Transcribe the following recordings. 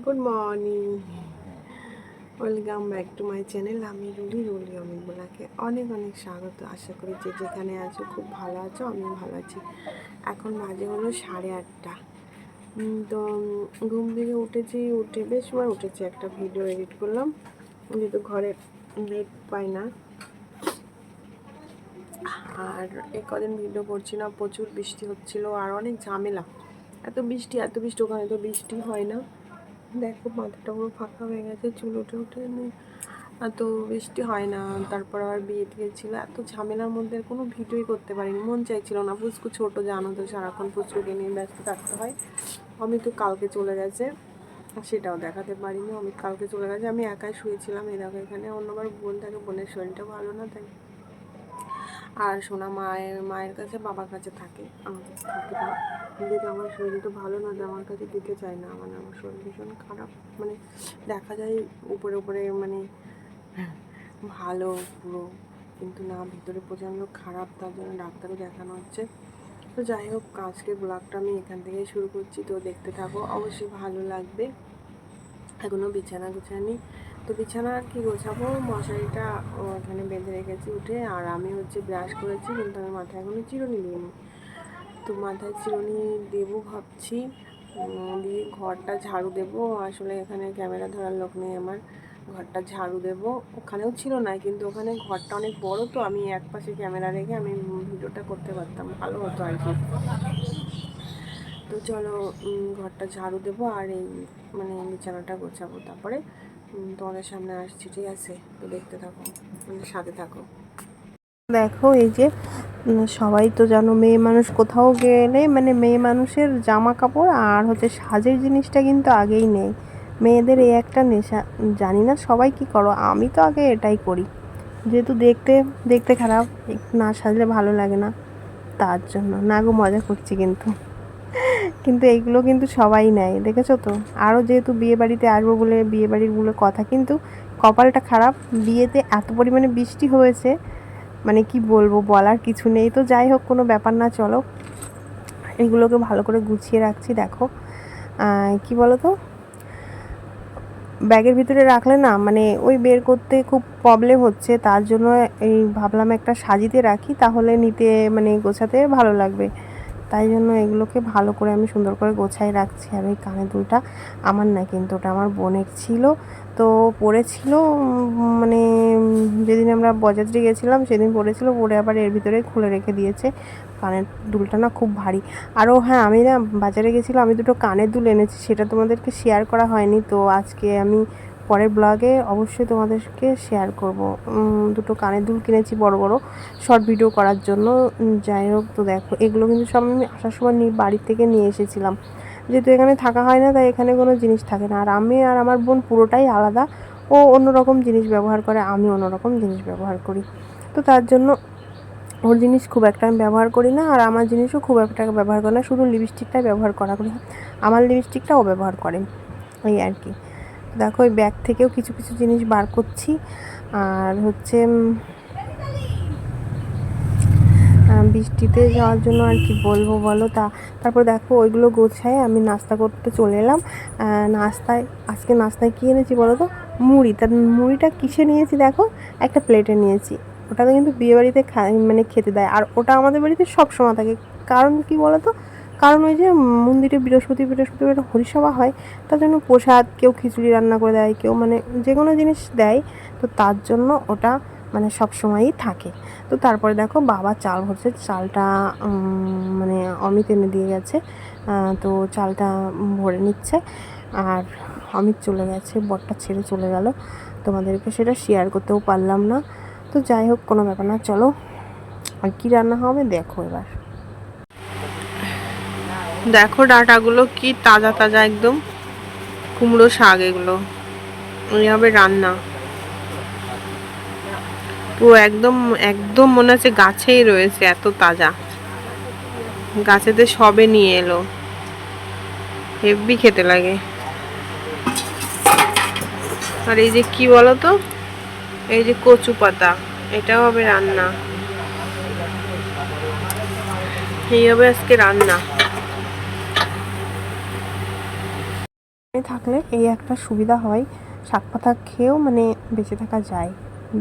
Good morning welcome back to my channel আমি Rulli রুলি অমিত বোলাকে অনেক অনেক স্বাগত। আশা করি যে যেখানে আছো খুব ভালো আছো আমি ভালো আছি। এখন বাজে হলো সাড়ে আটটা। তো, ঘুম থেকে উঠেছি, উঠে বেশ সময় উঠেছি, একটা ভিডিও এডিট করলাম। যেহেতু ঘরে নেট পাই না। আর এ কদিন ভিডিও করছি না, প্রচুর বৃষ্টি হচ্ছিল, আর অনেক ঝামেলা। এত বৃষ্টি এত বৃষ্টি, ওখানে তো বৃষ্টি হয় না। দেখো, মাথাটা পুরো ফাঁকা হয়ে গেছে, চুল উঠে উঠে এত বৃষ্টি হয় না, তারপর আবার বিয়ে টিয়ে ছিল। এত ঝামেলার মধ্যে কোনো ভিডিওই করতে পারিনি, মন চাইছিল না। পুচকু ছোটো, জানো তো, সারাক্ষণ পুচকুকে নিয়ে ব্যস্ত থাকতে হয়। আমি তো কালকে চলে গেছে সেটাও দেখাতে পারিনি। অমিত কালকে চলে গেছে, আমি একাই শুয়েছিলাম। দেখো, এখানে অন্যবার বোন থাকে, বোনের শরীরটা ভালো না, তাই আর সোনা মায়ের মায়ের কাছে বাবার কাছে থাকে কাছে থাকে না। যেহেতু আমার শরীরটা ভালো না আমার কাছে দিতে চায় না। মানে আমার শরীর ভীষণ খারাপ। মানে দেখা যায় উপরে উপরে মানে ভালো, পুরো। কিন্তু না, ভিতরে প্রচণ্ড খারাপ, তার জন্য ডাক্তারও দেখানো হচ্ছে। তো যাই হোক আজকের ব্লগটা আমি এখান থেকেই শুরু করছি। তো দেখতে থাকো, অবশ্যই ভালো লাগবে। এখনও বিছানা গুছানি তো বিছানা আর কি গোছাবো? মশারিটা ও এখানে বেঁধে রেখেছি উঠে। আর আমি হচ্ছে ব্রাশ করেছি, কিন্তু আমি মাথায় এখনও চিরুনি দিইনি। তো মাথায় চিরুনি দেবো ভাবছি। দিয়ে ঘরটা ঝাড়ু দেবো। আসলে এখানে ক্যামেরা ধরার লোক নেই আমার। ঘরটা ঝাড়ু দেবো। ওখানেও ছিল না, কিন্তু ওখানে ঘরটা অনেক বড়, তো আমি এক পাশে ক্যামেরা রেখে আমি ভিডিওটা করতে পারতাম। ভালো হতো আর কি। তো চলো ঘরটা ঝাড়ু দেবো আর এই মানে বিছানাটা গোছাবো। তারপরে তোমাদের সামনে আসছি, ঠিক আছে? তো দেখতে থাকো মানে সাথে থাকো। দেখো, এই যে সবাই তো জানো মেয়ে মানুষ কোথাও গেলে মানে মেয়ে মানুষের জামা কাপড় আর হচ্ছে সাজের জিনিসটা কিন্তু আগেই নেই। মেয়েদের এই একটা নেশা, জানি না সবাই কি করো, আমি তো আগে এটাই করি। যেহেতু দেখতে দেখতে খারাপ না সাজলে ভালো লাগে না, তার জন্য। না গো, মজা করছি কিন্তু। কিন্তু এইগুলো কিন্তু সবাই নেয়, দেখেছ তো? আরও যেহেতু বিয়ে বাড়িতে আসব বলে বিয়ে বাড়ির বলে কথা, কিন্তু কপালটা খারাপ। বিয়েতে এত পরিমাণে বৃষ্টি হয়েছে মানে কি বলব, বলার কিছু নেই। তো যাই হোক, কোনো ব্যাপার না, চলো। এগুলোকে ভালো করে গুছিয়ে রাখছি, দেখো। কি বলো তো ব্যাগের ভিতরে রাখলে না মানে ওই বের করতে খুব প্রবলেম হচ্ছে। তার জন্য এই ভাবলাম একটা সাজিতে রাখি, তাহলে নিতে মানে গোছাতে ভালো লাগবে। তাই জন্য এগুলোকে ভালো করে আমি সুন্দর করে গোছাই রাখছি। আর ওই কানের দুলটা আমার না, কিন্তু ওটা আমার বোনের ছিল। তো পড়েছিল মানে যেদিন আমরা বজাত্রী গেছিলাম, সেদিন পড়েছিল পরে আবার এর ভিতরে খুলে রেখে দিয়েছে। কানের দুলটা না খুব ভারী। আরও হ্যাঁ আমি না বাজারে গেছিলাম, আমি দুটো কানের দুল এনেছি, সেটা তোমাদেরকে শেয়ার করা হয়নি। তো আজকে আমি পরের ব্লগে অবশ্যই তোমাদেরকে শেয়ার করব। দুটো কানের দুল কিনেছি বড় বড় শর্ট ভিডিও করার জন্য। যাই হোক তো দেখো, এগুলো কিন্তু সব আমি আসার সময় নিয়ে বাড়ি থেকে নিয়ে এসেছিলাম। যেহেতু এখানে থাকা হয় না, তাই এখানে কোনো জিনিস থাকে না। আর আমি আর আমার বোন পুরোটাই আলাদা। ও অন্যরকম জিনিস ব্যবহার করে, আমি অন্যরকম জিনিস ব্যবহার করি। তো তার জন্য ওর জিনিস খুব একটা আমি ব্যবহার করি না, আর আমার জিনিসও খুব একটা ব্যবহার করি না। শুধু লিপস্টিকটাই ব্যবহার করা করি। আমার লিপস্টিকটা ও ব্যবহার করে, এই আর কি। দেখো, ওই ব্যাগ থেকেও কিছু কিছু জিনিস বার করছি। আর হচ্ছে বৃষ্টিতে যাওয়ার জন্য আর কি বলব বলো? তা, তারপর দেখো, ওইগুলো গোছায় আমি নাস্তা করতে চলে এলাম। নাস্তায়, আজকে নাস্তায় কী এনেছি বলো তো? মুড়ি। তা, মুড়িটা কিসে নিয়েছি দেখো? একটা প্লেটে নিয়েছি। ওটাতে কিন্তু বিয়েবাড়িতে খা মানে খেতে দেয়। আর ওটা আমাদের বাড়িতে সব সময় থাকে। কারণ কি বলো তো? কারণ ওই যে মন্দিরে বৃহস্পতি বৃহস্পতিবার হরিসভা হয়, তার জন্য প্রসাদ, কেউ খিচুড়ি রান্না করে দেয়, কেউ মানে যে কোনো জিনিস দেয়, তো তার জন্য ওটা মানে সব সময়ই থাকে। তো তারপরে দেখো বাবা চাল ভরছে, চালটা মানে অমিত এনে দিয়ে গেছে তো চালটা ভরে নিচ্ছে, আর অমিত চলে গেছে, বরটা ছেড়ে চলে গেল। তোমাদেরকে সেটা শেয়ার করতেও পারলাম না। তো যাই হোক, কোনো ব্যাপার না, চলো। আর কী রান্না হবে, দেখো এবার। দেখো ডাটাগুলো কি তাজা তাজা একদম কুমড়ো শাক এগুলো। এই হবে রান্না। পুরো একদম একদম মনে হচ্ছে গাছেই রয়েছে এত তাজা। গাছেতে সবে নিয়ে এলো। হেভি খেতে লাগে। আর এই যে কি বলো তো এই যে কচু পাতা, এটাও হবে রান্না। এই হবে আজকে রান্না। থাকলে এই একটা সুবিধা হয়। শাক পাতা খেয়েও মানে বেঁচে থাকা যায়।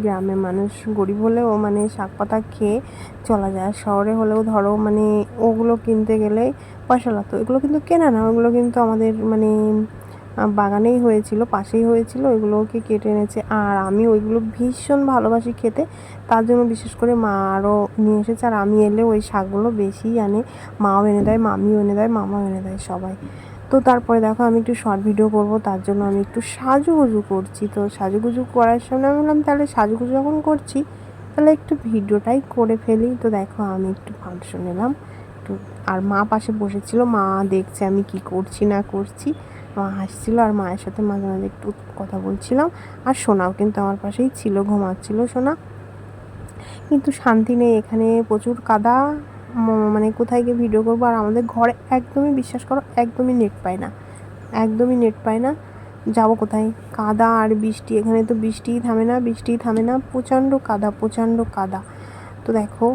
গ্রামের মানুষ গরিব হলেও মানে শাক পাতা খেয়ে চলা যায়। শহরে হলেও ধরো মানে ওগুলো কিনতে গেলে পয়সা লাগতো। এগুলো কিন্তু কেনা না। ওগুলো কিন্তু আমাদের মানে বাগানেই হয়েছিল, পাশেই হয়েছিল। ওইগুলোকে কেটে এনেছে। আর আমি ওইগুলো ভীষণ ভালোবাসি খেতে। তার জন্য বিশেষ করে মা আরও নিয়ে এসেছে। আর আমি এলে ওই শাকগুলো বেশিই আনে। মাও এনে দেয়, মামিও এনে দেয়, মামাও এনে দেয় সবাই। তো তারপরে দেখো আমি একটু শর্ট ভিডিও করব, তার জন্য আমি একটু সাজুগুজু করছি। তো সাজুগুজু করার সময় আমি বললাম তাহলে সাজুগুজু যখন করছি, তাহলে একটু ভিডিওটাই করে ফেলি। তো দেখো আমি একটু ফাংশন এলাম একটু আর মা পাশে বসেছিল, মা দেখছে আমি কি করছি, না করছি। মা হাসছিল আর মায়ের সাথে মাঝে মাঝে একটু কথা বলছিলাম। আর সোনাও কিন্তু আমার পাশেই ছিল, ঘুমাচ্ছিল সোনা। কিন্তু শান্তি নেই, এখানে প্রচুর কাদা। মানে কোথায় গিয়ে ভিডিও করব? আর আমাদের ঘরে একদমই, বিশ্বাস করো, একদমই নেট পায় না। একদমই নেট পায় না। যাব কোথায়? কাদা আর বৃষ্টি, এখানে তো বৃষ্টিই থামে না, বৃষ্টিই থামে না। প্রচণ্ড কাদা প্রচণ্ড কাদা। তো দেখো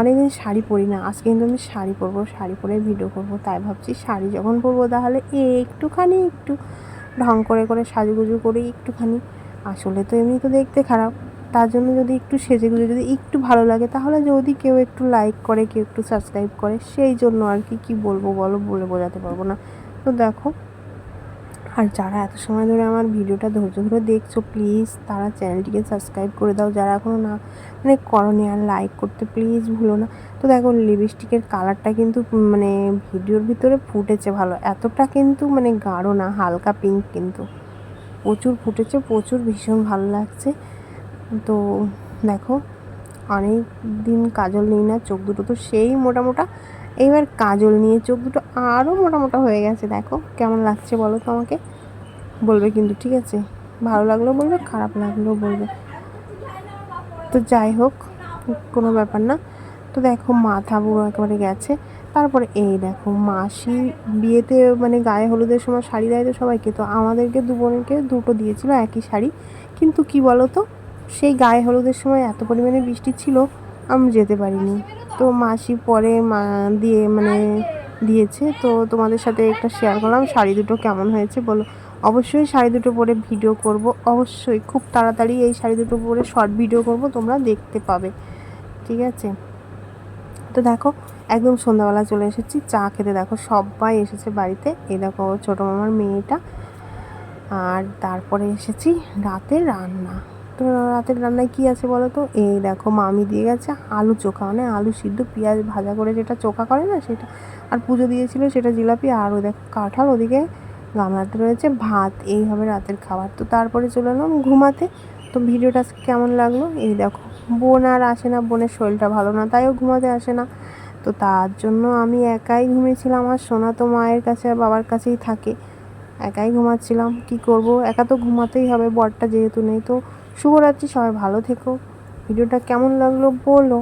অনেকদিন শাড়ি পরি না। আজকে কিন্তু আমি শাড়ি পরবো, শাড়ি পরে ভিডিও করব। তাই ভাবছি শাড়ি যখন পরবো, তাহলে একটুখানি একটু ঢং করে করে সাজুগুজু করে একটুখানি। আসলে তো এমনি তো দেখতে খারাপ। তার জন্য যদি একটু সেজে গুজে যদি একটু ভালো লাগে, তাহলে যদি কেউ একটু লাইক করে, কেউ একটু সাবস্ক্রাইব করে, সেই জন্য আর কি, কী বলব বলো, বলে বোঝাতে পারব না। তো দেখো, আর যারা এত সময় ধরে আমার ভিডিওটা ধৈর্য ধরে দেখছ প্লিজ তারা চ্যানেলটিকে সাবস্ক্রাইব করে দাও। যারা এখনও না মানে করনি আর লাইক করতে প্লিজ ভুলো না। তো দেখো লিপস্টিকের কালারটা কিন্তু মানে ভিডিওর ভিতরে ফুটেছে ভালো। এতটা কিন্তু মানে গাঢ় না, হালকা পিঙ্ক কিন্তু। প্রচুর ফুটেছে, প্রচুর ভীষণ ভালো লাগছে। তো দেখো, অনেক দিন কাজল নিই না, চোখ দুটো তো সেই মোটা মোটা এইবার কাজল নিয়ে চোখ দুটো আরও মোটা মোটা হয়ে গেছে, দেখো কেমন লাগছে বলো তো আমাকে? বলবে কিন্তু, ঠিক আছে। ভালো লাগলেও বলবে, খারাপ লাগলেও বলবে। তো যাই হোক, কোনো ব্যাপার না। তো দেখো, মাথা পুরো একেবারে গেছে। তারপরে এই দেখো, মাসি বিয়েতে মানে গায়ে হলুদের সময় শাড়ি দেয় তো সবাইকে, তো আমাদেরকে দু বোনকে দুটো দিয়েছিল একই শাড়ি। কিন্তু কি বলো তো সেই গায়ে হলুদের সময় এত পরিমাণে বৃষ্টি ছিল, আমি যেতে পারিনি। তো মাসি পরে মা দিয়ে মানে দিয়েছে, তো তোমাদের সাথে একটা শেয়ার করলাম, শাড়ি দুটো কেমন হয়েছে বলো। অবশ্যই শাড়ি দুটো পরে ভিডিও করব, অবশ্যই খুব তাড়াতাড়ি এই শাড়ি দুটো পরে শর্ট ভিডিও করব, তোমরা দেখতে পাবে, ঠিক আছে? তো দেখো, একদম সন্ধ্যাবেলা চলে এসেছি, চা খেতে দেখো, সবাই এসেছে বাড়িতে, এই দেখো ছোটো মামার মেয়েটা, আর তারপরে এসেছি রাতে রান্না। তো রাতের রান্নায় কী আছে বলো তো? এই দেখো, মামি দিয়ে গেছে আলু চোখা। মানে আলু সিদ্ধ, পেঁয়াজ ভাজা করে যেটা চোখা করে না সেটা। আর পুজো দিয়েছিল সেটা জিলাপি আর ওই দেখো কাঁঠাল, ওদিকে গামলাতে রয়েছে ভাত। এই হবে রাতের খাবার। তো তারপরে চলে এলাম ঘুমাতে। তো ভিডিওটা কেমন লাগল? এই দেখো, বোন আর আসে না, বোনের শরীরটা ভালো না, তাইও ঘুমাতে আসে না। তো তার জন্য আমি একাই ঘুমিয়েছিলাম আর সোনা তো মায়ের কাছে আর বাবার কাছেই থাকে। একাই ঘুমাচ্ছিলাম। কি করব? একা তো ঘুমাতেই হবে, বরটা যেহেতু নেই তো শুভরাত্রি সবাই ভালো থেকো। ভিডিওটা কেমন লাগল বলো।